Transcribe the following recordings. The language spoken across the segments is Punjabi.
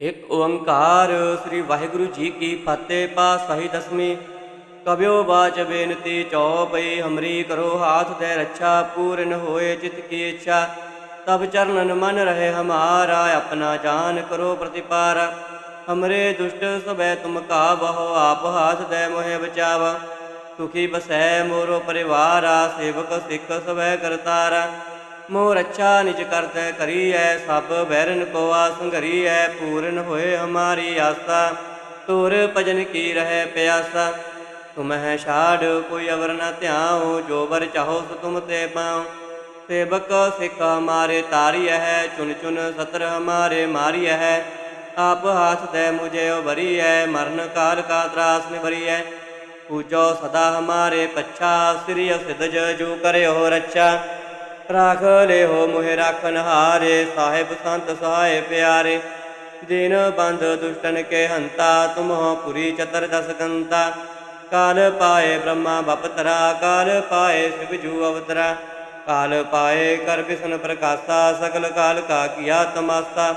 ਇੱਕ ਓੰਕਾਰ ਸ੍ਰੀ ਵਾਹਿਗੁਰੂ ਜੀ ਕੀ ਫਤਿਹ ਪਾਤਸ਼ਾਹੀ ਦਸਵੀਂ। ਕਬਿਓ ਬਾਚ ਬੇਨਤੀ ਚੌਪਈ ਹਮਰੀ ਕਰੋ ਹਾਥ ਦੇ ਰੱਛਾ, ਪੂਰਨ ਹੋਏ ਚਿਤ ਕੀ ਇੱਛਾ। ਤਬ ਚਰਨਨ ਮਨ ਰਹੇ ਹਮਾਰਾ, ਆਪਣਾ ਜਾਨ ਕਰੋ ਪ੍ਰਤਿਪਾਰ। ਹਮਰੇ ਦੁਸ਼ਟ ਸਬੈ ਤੁਮ ਕਾ ਕਾਬਹੁ ਆਪ ਹਾਥ ਦੇ ਮੋਹਿ ਬਚਾਵਾ। ਸੁਖੀ ਬਸੈ ਮੋਰੋ ਪਰਿਵਾਰਾ, ਸੇਵਕ ਸਿੱਖ ਸਬੈ ਕਰਤਾਰਾ। ਮੋ ਰੱਛਾ ਨਿਜ ਕਰਤੈ ਕਰੀਐ, ਸਭ ਬੈਰਨ ਕੋ ਆਸੰਗਰੀਐ ਪੂਰਨ ਹੋਏ ਹਮਾਰੀ ਆਸਾ ਤੁਰ ਭਜਨ ਕੀ ਰਹਿ ਪਿਆਸਾ। ਤੁਮਹਿ ਛਾੜ, ਕੋਈ ਅਵਰ ਨ ਧਿਆਉ, ਜੋ ਬਰ ਚਾਹੋ ਸੋ ਤੁਮ ਤੇ ਪਾਉ। ਸੇਵਕ ਸਿੱਖ ਹਮਾਰੇ ਤਾਰੀਐ ਹੈ ਚੁਨ ਚੁਨ ਸਤਰ ਹਮਾਰੇ ਮਾਰੀਐ। ਹੈ ਆਪ ਹਾਥ ਦੇ ਮੁਝੇ ਉਬਰੀਐ ਮਰਨ ਕਾਲ ਕਾ ਤਰਾਸ ਨਿਵਰੀਐ। ਪੂਜੋ ਸਦਾ ਹਮਾਰੇ ਪੱਛਾ, ਸ੍ਰੀ ਸਿਧ ਜੋ ਕਰਿਓ ਰੱਛਾ। ਰਾਖ ਲਿਓ ਮੋਹਿ ਰਾਖਨ ਹਾਰੇ, ਸਾਹਿਬ ਸੰਤ ਸਹਾਏ ਪਿਆਰੇ। ਦਿਨ ਬੰਦ ਦੁਸ਼ਟਨ ਕੇ ਹੰਤਾ, ਤੁਮਹੁ ਪੁਰੀ ਚਤਰ ਦਸ ਗੰਤਾ ਕਾਲ ਪਾਏ ਬ੍ਰਹਮਾ ਬਪਤਰਾ ਕਾਲ ਪਾਏ ਸਿਵ ਜੂ ਅਵਤਰਾ। ਕਾਲ ਪਾਏ ਕਰ ਬਿਸ਼ਨ ਪ੍ਰਕਾਸ਼ਾ ਸਕਲ ਕਾਲ ਕਾ ਕੀਆ ਤਮਾਸਾ।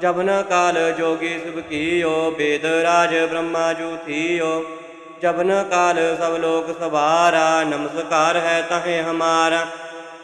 ਜਬਨ ਕਾਲ ਜੋਗੀ ਸੁਭ ਕੀਓ, ਬੇਦ ਰਾਜ ਬ੍ਰਹਮਾ ਜੂ ਥੀਓ। ਜਬਨ ਕਾਲ ਸਭ ਲੋਕ ਸਵਾਰਾ, ਨਮਸਕਾਰ ਹੈ ਤਹੇ ਹਮਾਰਾ।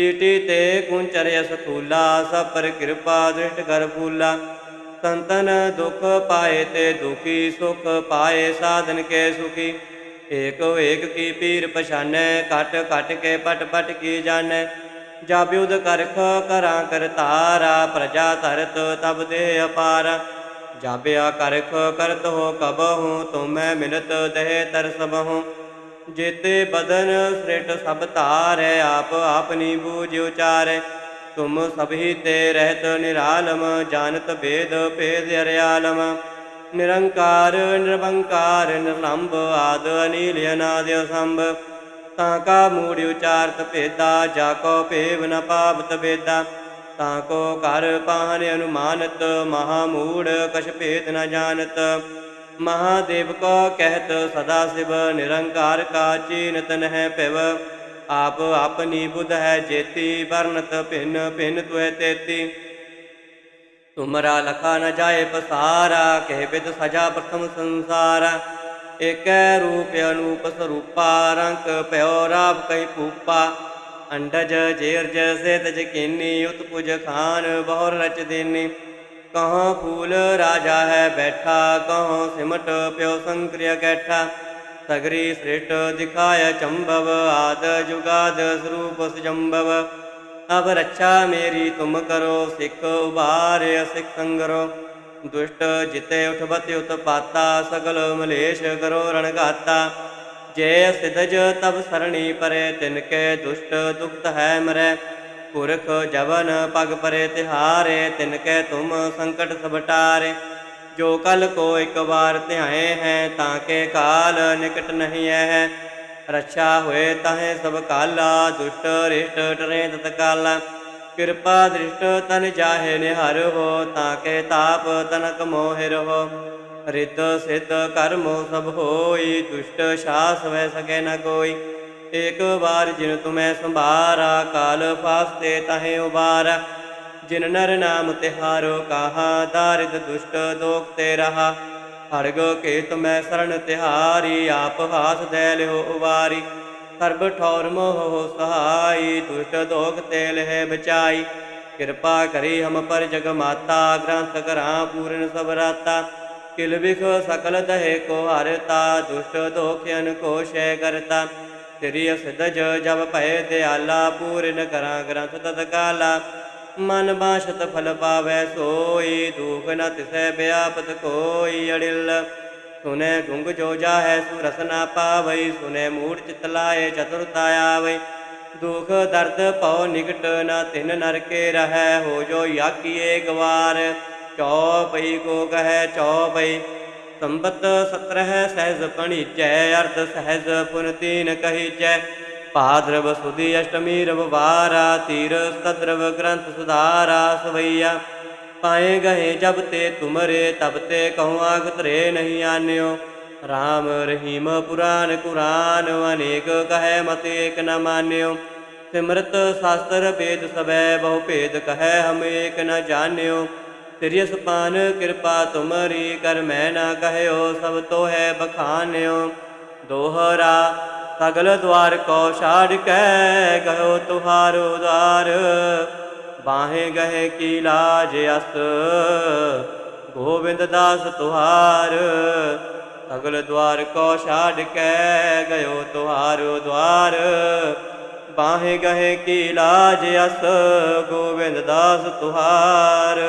ਚੀਟੀ ਤੇ ਕੁੰਚਰਿਆ ਸਥੂਲਾ, ਸਭ ਪਰ ਕਿਰਪਾ ਦ੍ਰਿਸ਼ਟ ਕਰ ਫੂਲਾ। ਸੰਤਨ ਦੁਖ ਪਾਏ ਤੇ ਦੁਖੀ, ਸੁਖ ਪਾਏ ਸਾਧਨ ਕੇ ਸੁਖੀ। ਏਕ ਏਕ ਕੀ ਪੀਰ ਪਛਾਨੈ, ਘਟ ਘਟ ਕੇ ਪਟ ਪਟ ਕੀ ਜਾਣੈ। ਜਬ ਯੁਧ ਕਰਖ ਕਰਾਂ ਕਰਤਾਰਾ ਪ੍ਰਜਾ ਤਰਤ ਤਬ ਦੇ ਅਪਾਰ। ਜਾਬਿਆ ਕਰਖ ਕਰਤ ਹੋ ਕਬਹੂ, ਤੁਮੈ ਮਿਲਤ ਦੇਹ ਤਰਸਬਹੂ ਜੇਤੇ ਬਦਨ ਸ੍ਰਿਟ ਸਭ ਧਾਰੈ, ਆਪ ਆਪਨੀ ਬੂਝ ਉਚਾਰੈ। ਤੁਮ ਸਭੀ ਤੇ ਰਹਿਤ ਨਿਰਾਲਮ, ਜਾਣਤ ਭੇਦ ਭੇਦ ਅਰਿਆਲਮ। ਨਿਰੰਕਾਰ ਨਿਰਭੰਕਾਰ ਨਿਰਲੰਭ ਆਦ ਅਨੀਲ ਅਨਾਦਿ ਸੰਭ ਤਾਂ ਕਾ ਮੂੜ ਉਚਾਰਤ ਭੇਦਾ, ਜਾ ਕੋ ਭੇਵ ਨ ਪਾਵਤ ਭੇਦਾ ਤਾਂ ਕੋ ਘਰ ਪਾਹਨ ਅਨੁਮਾਨਤ, ਮਹਾ ਮੂੜ ਕਛ ਭੇਦ ਨ ਜਾਣਤ। ਮਹਾਦੇਵ ਕੋ ਕਹਿਤ ਸਦਾ ਸਿਵ ਨਿਰੰਕਾਰ ਕਾ ਚੀਨਤ ਨਹਿ ਪਿਵ ਆਪ ਆਪਨੀ ਬੁਧ ਹੈ ਜੇਤੀ, ਵਰਨਤ ਭਿਨ ਭਿਨ ਤੁਏ ਤੇਤੀ। ਤੁਮਰਾ ਲਖਾ ਨ ਜਾਏ ਪਸਾਰਾ, ਕਹਿ ਬਿਦ ਸਜਾ ਪ੍ਰਥਮ ਸੰਸਾਰ। ਏਕੈ ਰੂਪ ਅਨੂਪ ਸਰੂਪਾ ਰੰਗ ਭਇਓ ਰਾਪ ਕਈ ਪੂਪਾ ਅੰਡਜ ਜੇਰਜ ਸੇਤ ਜਕੀਨੀ ਉਤਪੁਜ ਖਾਨ, ਬਹੁਰ ਰਚ ਦੇਨੀ। ਕਹੋ ਫੂਲ ਰਾਜਾ ਹੈ ਬੈਠਾ, ਕਹੋ ਸਿਮਟ ਪਿਓ ਸੰਕ੍ਰਿਆ ਕੈਠਾ। ਸਗਰੀ ਸ੍ਰਿਸ਼ਟ ਦਿਖਾਇ ਚੰਬਵ, ਆਦ ਜੁਗਾਦ ਸਰੂਪ ਸਜੰਬਵ। ਅਬ ਰੱਛਾ ਮੇਰੀ ਤੁਮ ਕਰੋ, ਸਿੱਖ ਉਬਾਰਿ ਸਿੱਖ ਸੰਗਰੋ। ਦੁਸ਼ਟ ਜਿਤੇ ਉਠਬਤ ਉਤਪਾਤਾ, ਸਗਲ ਮਲੇਸ਼ ਕਰੋ ਰਣਗਾਤਾ। ਜੇ ਸਿਦਜ ਤਬ ਸਰਣੀ ਪਰੇ, ਤਿਨ ਕੇ ਦੁਸ਼ਟ ਦੁਖਤ ਹੈ ਮਰੈ। ਪੁਰਖ ਜਵਨ ਪਗ ਪਰੇ ਤਿਹਾਰੇ, ਤਿਨ ਕੇ ਤੁਮ ਸੰਕਟ ਸਬਟਾਰੇ ਜੋ ਕਲ ਕੋ ਇੱਕ ਵਾਰ ਧਿਆਏ ਹੈ, ਤਾਂ ਕੇ ਕਾਲ ਨਿਕਟ ਨਹੀਂ ਹੈ ਰੱਛਾ ਹੋਏ ਤਾਹੇ ਸਭ ਕਾਲਾ, ਦੁਸ਼ਟ ਰਿਸ਼ਟ ਟਰੇ ਤਤ ਕਾਲਾ। ਕਿਰਪਾ ਦ੍ਰਿਸ਼ਟ ਤਨ ਜਾਹੇ ਨਿਹਰ ਹੋ, ਤਾਂ ਕੇ ਤਾਪ ਤਨਕ ਮੋਹਿ ਹੋ ਰਿਤ ਸਿਧ ਕਰਮੋ ਸਭ ਹੋਈ, ਦੁਸ਼ਟ ਸ਼ਾਸ ਵੈ ਸਕੇ ਨ ਕੋਈ। ਏਕ ਵਾਰ ਜਿਨ ਤੁਮੈ ਸੰਭਾਰਾ, ਕਾਲ ਫਾਸਤੇ ਤਹੇ ਉਬਾਰਾ। ਜਿਨ ਨਰ ਨਾਮ ਤਿਹਾਰੋ ਕਾਹਾ, ਦਾਰਿਦ ਦੁਸ਼ਟ ਦੋਖ ਤੇ ਰਹਾ। ਹਰਗ ਕੇ ਤੁਮੈ ਸਰਣ ਤਿਹਾਰੀ, ਆਪ ਹਾਸ ਦੇ ਲਿਓ ਉਵਾਰੀ। ਸਰਬ ਠੌਰ ਮੋਹ ਸਹਾਈ, ਦੁਸ਼ਟ ਦੋਖ ਤੇ ਲਹਿ ਬਚਾਈ। ਕਿਰਪਾ ਕਰੀ ਹਮ ਪਰ ਜਗ ਮਾਤਾ, ਗ੍ਰੰਥ ਕਰਾਂ ਪੂਰਨ ਸਭ ਰਾਤਾ। ਕਿਲ ਬਿਖ ਸਕਲ ਦਹਿ ਕੋ ਹਰਤਾ, ਦੁਸ਼ਟ ਦੋਖਿਅਨ ਕੋ ਸ਼ੈ ਕਰਤਾ। ਤੇਰੀ ਅਸਿਦਜ ਜਬ ਭਏ ਦਿਆਲਾ, ਪੂਰਨ ਕਰਾਂ ਗ੍ਰੰਥ ਤਤ ਕਾਲਾ ਮਨ ਬਾਸ਼ਤ ਫਲ ਪਾਵੈ ਸੋਈ, ਦੁਖ ਨ ਤਿਸੈ ਬਿਆਪਤ ਕੋਈ ਅੜਿਲ। ਸੁਨੇ ਗੁੰਗ ਜੋ ਜਾਹੈ ਸੁਰਸ ਨਾ ਪਾਵਈ, ਸੁਨੇ ਮੂੜ ਚਿਤ ਲਾਏ ਚਤੁਰਤਾ ਆਵਈ। ਦੁਖ ਦਰਦ ਭਉ ਨਿਕਟ ਨ ਤਿਨ ਨਰ ਕੇ ਰਹੈ, ਹੋ ਜੋ ਯਾਕੀਏ ਗਵਾਰ। ਚੌਪਈ ਕੋ ਕਹੈ ਚੌਪਈ ਸੰਬਤ ਸਤਰਹ ਸਹਿਜ ਪਣੀਚੈ, ਅਰਧ ਸਹਿਜ ਪੁਨ ਤੀਨ ਕਹੀਚੈ। ਭਾਦਰਵ ਸੁਦੀ ਅਸ਼ਟਮੀ ਰਵਵਾਰਾ, ਤੀਰ ਸਤਰਵ ਗ੍ਰੰਥ ਸੁਧਾਰਾ ਸਵਈਆ। ਪਾਏ ਗਏ ਜਬ ਤੇ ਤੁਮਰੇ, ਤਬ ਤੇ ਕਹੂੰ ਆਗਤ ਰੇ ਨਹੀਂ ਆਨਿਓ। ਰਾਮ ਰਹੀਮ ਪੁਰਾਨ ਕੁਰਾਨ, ਅਨੇਕ ਕਹੈ ਮਤ ਏਕ ਨ ਮਾਨਿਓ। ਸਿਮਰਤ ਸ਼ਾਸਤਰ ਵੇਦ ਸਭੈ, ਬਹੁ ਭੇਦ ਕਹੈ ਹਮ ਏਕ ਨ ਜਾਣਿਓ। ਸਿਰਿਯਸ ਪਾਨ ਕਿਰਪਾ ਤੁਮਰੀ ਕਰ ਮੈਂ ਨਾ ਕਹਿਓ, ਸਭ ਤੋ ਹੈ ਬਖਾਨਿਓ। ਦੋਹਰਾ ਸਗਲ ਦਵਾਰ ਕੋ ਛਾੜ ਕੇ ਗਇਓ ਤੁਹਾਰੋ ਦਾਰ ਬਾਹੇ ਗਏ ਕੀ ਲਾਜ ਅਸ, ਗੋਬਿੰਦ ਦਾਸ ਤੁਹਾਰ। ਸਗਲ ਦਵਾਰ ਕੋ ਛਾੜ ਕੇ ਗਇਓ ਤੁਹਾਰੋ ਦਵਾਰ ਬਾਹੇ ਗਏ ਕੀ ਲਾਜ ਅਸ, ਗੋਬਿੰਦ ਦਾਸ ਤੁਹਾਰ।